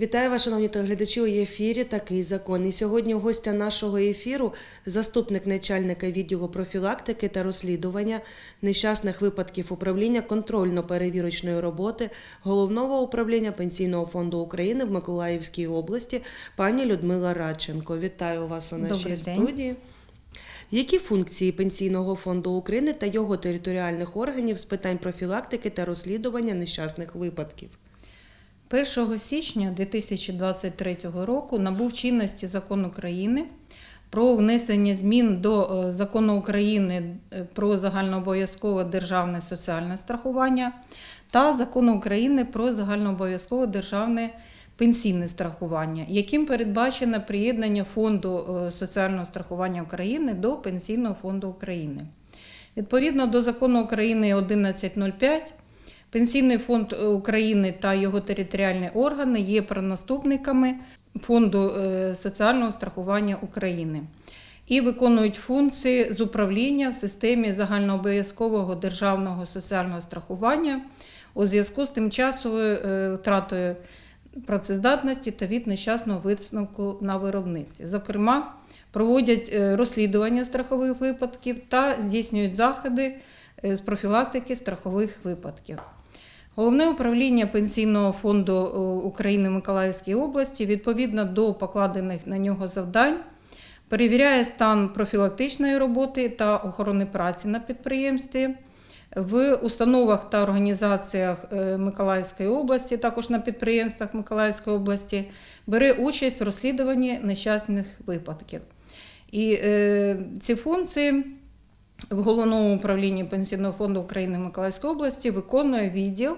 Вітаю вас, шановні телеглядачі. У ефірі такий закон. І сьогодні гостя нашого ефіру заступник начальника відділу профілактики та розслідування нещасних випадків управління контрольно-перевірочної роботи головного управління Пенсійного фонду України в Миколаївській області, пані Людмила Радченко. Вітаю вас у нашій Добрий студії. Які функції Пенсійного фонду України та його територіальних органів з питань профілактики та розслідування нещасних випадків? 1 січня 2023 року набув чинності закон України про внесення змін до е, закону України е, про загальнообов'язкове державне соціальне страхування та закону України про загальнообов'язкове державне пенсійне страхування, яким передбачено приєднання фонду е, соціального страхування України до Пенсійного фонду України. Відповідно до закону України 1105 Пенсійний фонд е, України та його територіальні органи є правонаступниками Фонду е, соціального страхування України і виконують функції з управління в системі загальнообов'язкового державного соціального страхування у зв'язку з тимчасовою е, втратою працездатності та від нещасного висновку на виробництві. Зокрема, проводять розслідування страхових випадків та здійснюють заходи з профілактики страхових випадків. Головне управління Пенсійного фонду е, України Миколаївській області відповідно до покладених на нього завдань перевіряє стан профілактичної роботи та охорони праці на підприємстві в установах та організаціях е, Миколаївської області, також на підприємствах Миколаївської області, бере участь в розслідуванні нещасних випадків. І е, ці функції в головному управлінні Пенсійного фонду України Миколаївської області виконує відділ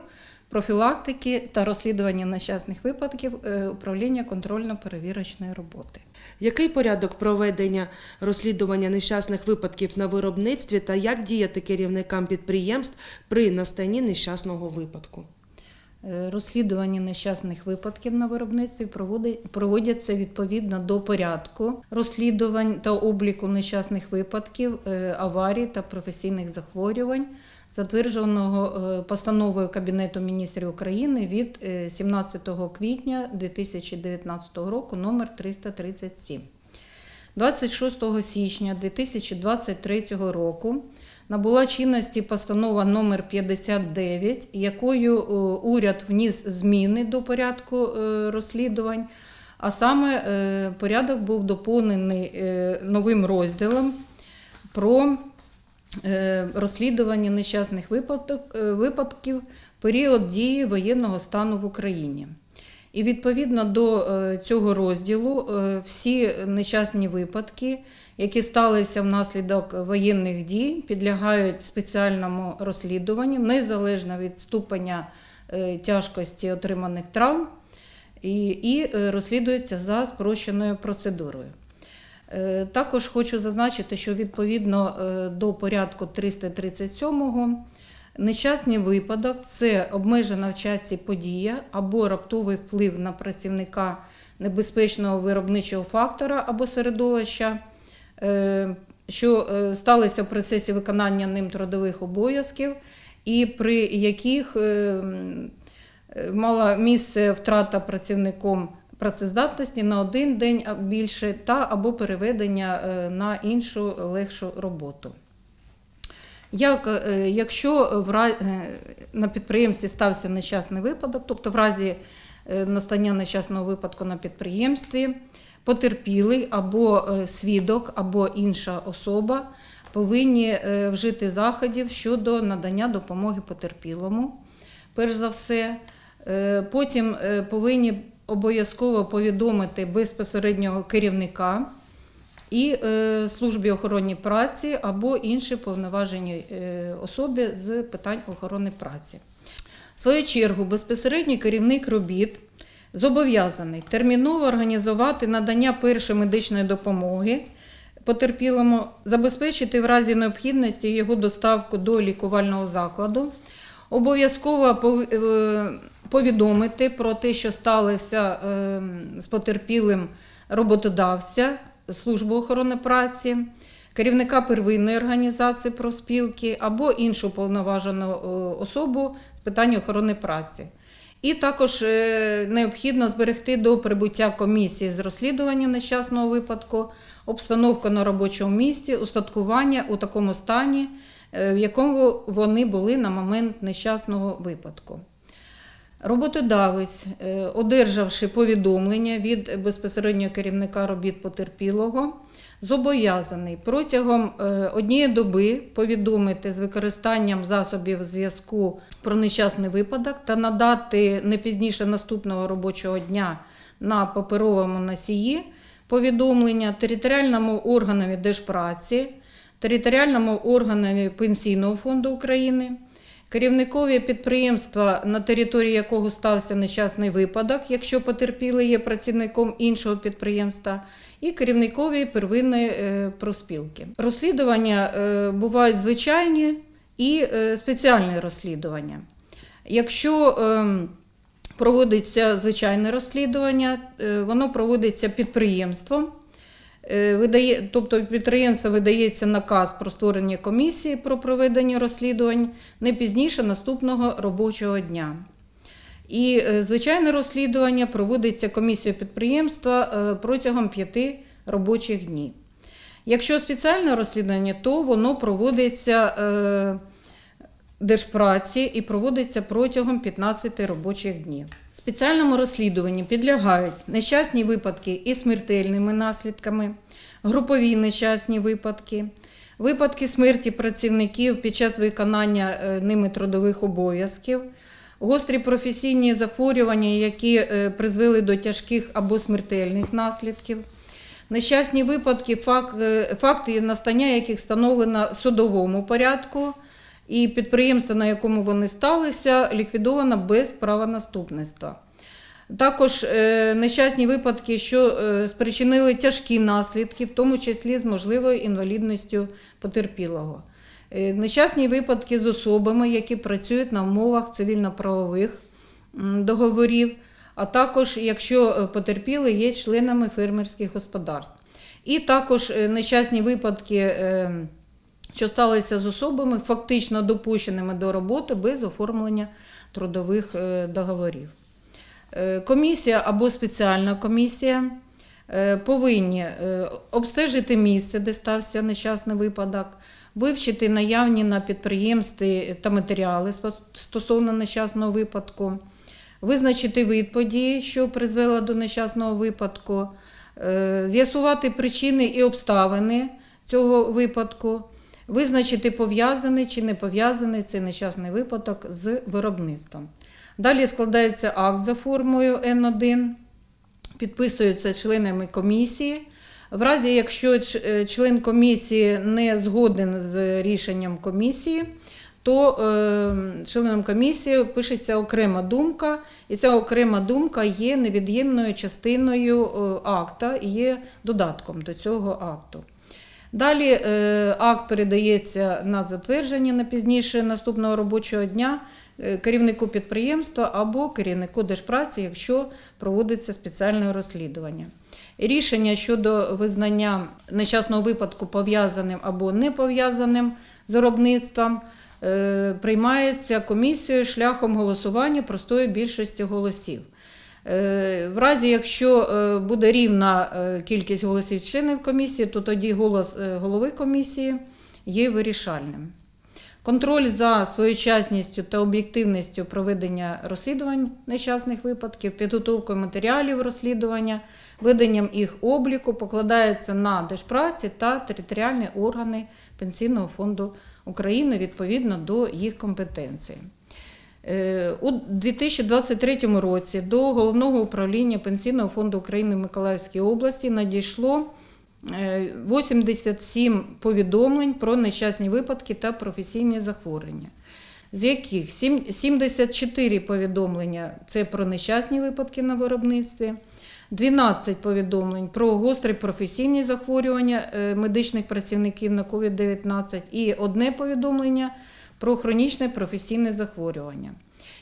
профілактики та розслідування нещасних випадків е, управління контрольно-перевірочної роботи. Який порядок проведення розслідування нещасних випадків на виробництві та як діяти керівникам підприємств при настанні нещасного випадку? Е, Розслідування нещасних випадків на виробництві проводяться відповідно до порядку розслідувань та обліку нещасних випадків, е, аварій та професійних захворювань, затвердженого е, постановою Кабінету міністрів України від е, 17 квітня 2019 року номер 337. 26 січня 2023 року набула чинності постанова номер 59, якою е, уряд вніс зміни до порядку е, розслідувань, а саме е, порядок був доповнений новим розділом про розслідування нещасних випадків період дії воєнного стану в Україні. І відповідно до цього розділу всі нещасні випадки, які сталися внаслідок воєнних дій, підлягають спеціальному розслідуванню незалежно від ступеня е, тяжкості отриманих травм і, і е, розслідуються за спрощеною процедурою. Е, Також хочу зазначити, що відповідно до порядку 337 нещасний випадок це обмежена в часі подія або раптовий вплив на працівника небезпечного виробничого фактора або середовища, що е, сталися в процесі виконання ним трудових обов'язків, і при яких е, е, мала місце втрата працівником працездатності на один день більше та або переведення е, на іншу легшу роботу. Як, е, якщо в е, на підприємстві стався нещасний випадок, тобто в разі е, настання нещасного випадку на підприємстві, потерпілий або е, свідок, або інша особа повинні е, вжити заходів щодо надання допомоги потерпілому, перш за все. Е, Потім повинні обов'язково повідомити безпосереднього керівника і службі охорони праці або інші повноважені особи з питань охорони праці. В свою чергу, безпосередній керівник робіт зобов'язаний терміново організувати надання першої медичної допомоги потерпілому, забезпечити в разі необхідності його доставку до лікувального закладу, обов'язково е, повідомити про те, що сталося е, з потерпілим роботодавця, службу охорони праці, керівника первинної організації профспілки або іншу повноважену е, особу з питань охорони праці. І також е, необхідно зберегти до прибуття комісії з розслідування нещасного випадку, обстановку на робочому місці, устаткування у такому стані, е, в якому вони були на момент нещасного випадку. Роботодавець, е, одержавши повідомлення від безпосереднього керівника робіт потерпілого, зобов'язаний протягом е, однієї доби повідомити з використанням засобів зв'язку про нещасний випадок та надати не пізніше наступного робочого дня на паперовому носії повідомлення територіальному органові Держпраці, територіальному органові Пенсійного фонду України, керівникові підприємства, на території якого стався нещасний випадок, якщо потерпілий є працівником іншого підприємства, і керівникові первинної е, проспілки. Розслідування е, бувають звичайні і е, спеціальні розслідування. Якщо ем, проводиться звичайне розслідування, воно проводиться підприємством. Е, Видає, тобто підприємство видається наказ про створення комісії про проведення розслідувань не пізніше наступного робочого дня. І е, звичайне розслідування проводиться комісією підприємства е, протягом п'яти робочих днів. Якщо спеціальне розслідування, то воно проводиться Держпраці і проводиться протягом 15 робочих днів. Спеціальному розслідуванню підлягають нещасні випадки із смертельними наслідками, групові нещасні випадки, випадки смерті працівників під час виконання е, ними трудових обов'язків, гострі професійні захворювання, які е, призвели до тяжких або смертельних наслідків. Нещасні випадки, е, факти настання яких встановлено в судовому порядку, і підприємство, на якому вони сталися, ліквідовано без правонаступництва. Також е, нещасні випадки, що е, спричинили тяжкі наслідки, в тому числі з можливою інвалідністю потерпілого. Е, Нещасні випадки з особами, які працюють на умовах цивільно-правових договорів, а також якщо потерпіли є членами фермерських господарств. І також нещасні випадки, що сталися з особами, фактично допущеними до роботи без оформлення трудових е, договорів. Е, Комісія або спеціальна комісія е, повинні обстежити місце, де стався нещасний випадок, вивчити наявні на підприємстві та матеріали стосовно нещасного випадку, визначити вид події, що призвела до нещасного випадку, з'ясувати причини і обставини цього випадку, визначити пов'язаний чи не пов'язаний цей нещасний випадок з виробництвом. Далі складається акт за формою Н1, підписується членами комісії. В разі, якщо е, член комісії не згоден з рішенням комісії, то е, членом комісії пишеться окрема думка, і ця окрема думка є невід'ємною частиною е, акта і є додатком до цього акту. Далі е, акт передається на затвердження на пізніше наступного робочого дня е, керівнику підприємства або керівнику держпраці, якщо проводиться спеціальне розслідування. Рішення щодо визнання нещасного випадку пов'язаним або не пов'язаним з виробництвом е, приймається комісією шляхом голосування простою більшості голосів. Е, В разі, якщо е, буде рівна е, кількість голосів членів комісії, то тоді голос голови комісії є вирішальним. Контроль за своєчасністю та об'єктивністю проведення розслідувань нещасних випадків, підготовкою матеріалів розслідування, веденням їх обліку покладається на Держпраці та територіальні органи Пенсійного фонду України відповідно до їх компетенції. Е, У 2023 році до Головного управління Пенсійного фонду України в Миколаївській області надійшло е, 87 повідомлень про нещасні випадки та професійні захворювання, з яких 74 повідомлення це про нещасні випадки на виробництві, 12 повідомлень про гострі професійні захворювання е, медичних працівників на COVID-19 і одне повідомлення про хронічне професійне захворювання.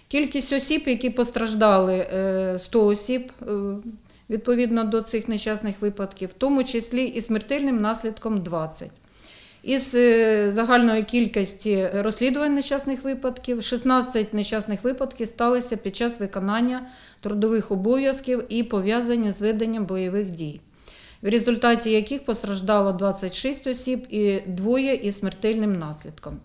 Кількість осіб, які постраждали, е, 100 осіб е, відповідно до цих нещасних випадків, в тому числі і смертельним наслідком 20. Із е, загальної кількості розслідувань нещасних випадків 16 нещасних випадків сталися під час виконання трудових обов'язків і пов'язані з веденням бойових дій, в результаті яких постраждало 26 осіб і двоє із смертельним наслідком.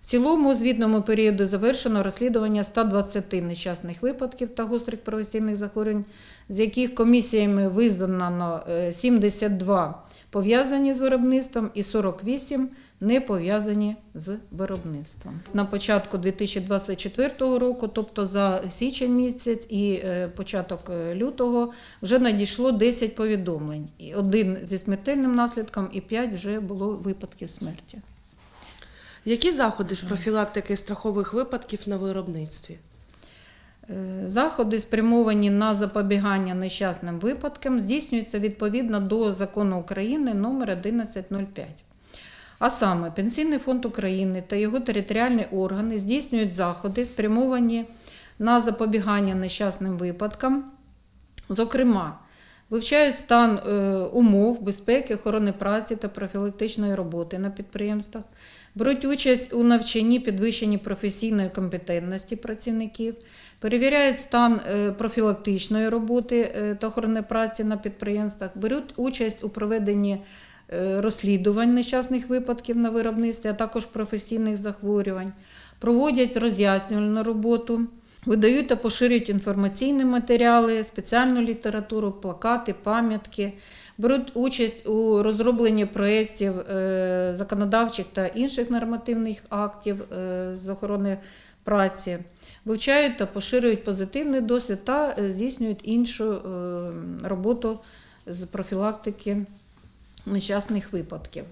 В цілому у звітному періоду завершено розслідування 120 нещасних випадків та гострих професійних захворювань, з яких комісіями визнано е, 72 пов'язані з виробництвом і 48 не пов'язані з виробництвом. На початку 2024 року, тобто за січень місяць і е, початок е, лютого, вже надійшло 10 повідомлень. Один зі смертельним наслідком і 5 вже було випадків смерті. Які заходи з профілактики страхових випадків на виробництві? Е, Заходи, спрямовані на запобігання нещасним випадкам, здійснюються відповідно до закону України номер 1105. А саме Пенсійний фонд України та його територіальні органи здійснюють заходи, спрямовані на запобігання нещасним випадкам, зокрема, вивчають стан е, умов безпеки, охорони праці та профілактичної роботи на підприємствах, беруть участь у навчанні підвищенні професійної компетентності працівників, перевіряють стан е, профілактичної роботи е, та охорони праці на підприємствах, беруть участь у проведенні е, розслідувань нещасних випадків на виробництві, а також професійних захворювань, проводять роз'яснювальну роботу. Видають та поширюють інформаційні матеріали, спеціальну літературу, плакати, пам'ятки, беруть участь у розробленні проєктів е, законодавчих та інших нормативних актів е, з охорони праці, вивчають та поширюють позитивний досвід та е, здійснюють іншу роботу з профілактики нещасних випадків.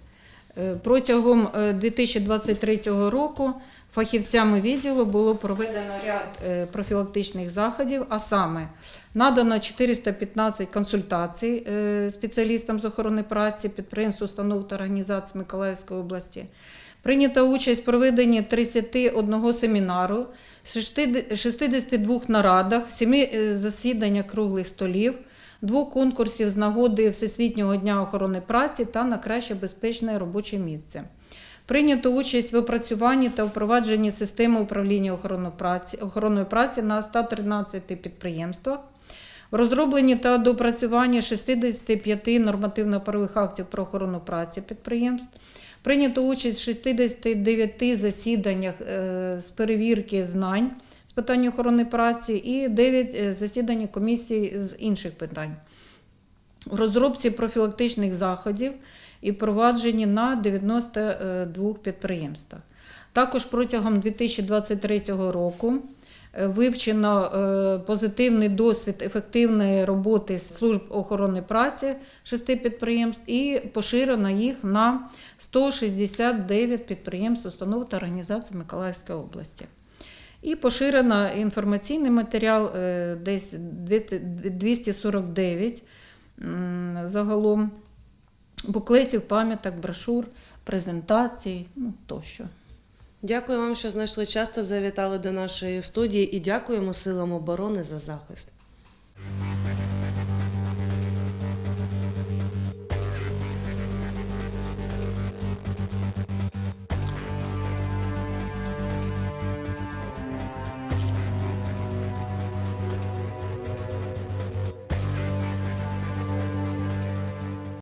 Протягом е, 2023 року фахівцями відділу було проведено ряд е, профілактичних заходів, а саме надано 415 консультацій е, спеціалістам з охорони праці, підприємств, установ та організацій Миколаївської області. Прийнята участь в проведенні 31 семінару, 62 нарадах, 7 засідання круглих столів, двох конкурсів з нагоди Всесвітнього дня охорони праці та на краще безпечне робоче місце. Прийнято участь в опрацюванні та впровадженні системи управління охорони праці, охороною праці на 113 підприємствах, в розробленні та допрацюванні 65 нормативно-правових актів про охорону праці підприємств. Прийнято участь в 69 засіданнях е, з перевірки знань з питань охорони праці і 9 засідань комісії з інших питань. В розробці профілактичних заходів і впровадженні на 92 підприємствах. Також протягом 2023 року е, вивчено е, позитивний досвід ефективної роботи служб охорони праці шести підприємств і поширено їх на 169 підприємств, установ та організацій Миколаївської області. І поширено інформаційний матеріал е, десь 249 загалом буклетів, пам'яток, брошур, презентацій, ну тощо. Дякую вам, що знайшли час та завітали до нашої студії, і дякуємо силам оборони за захист.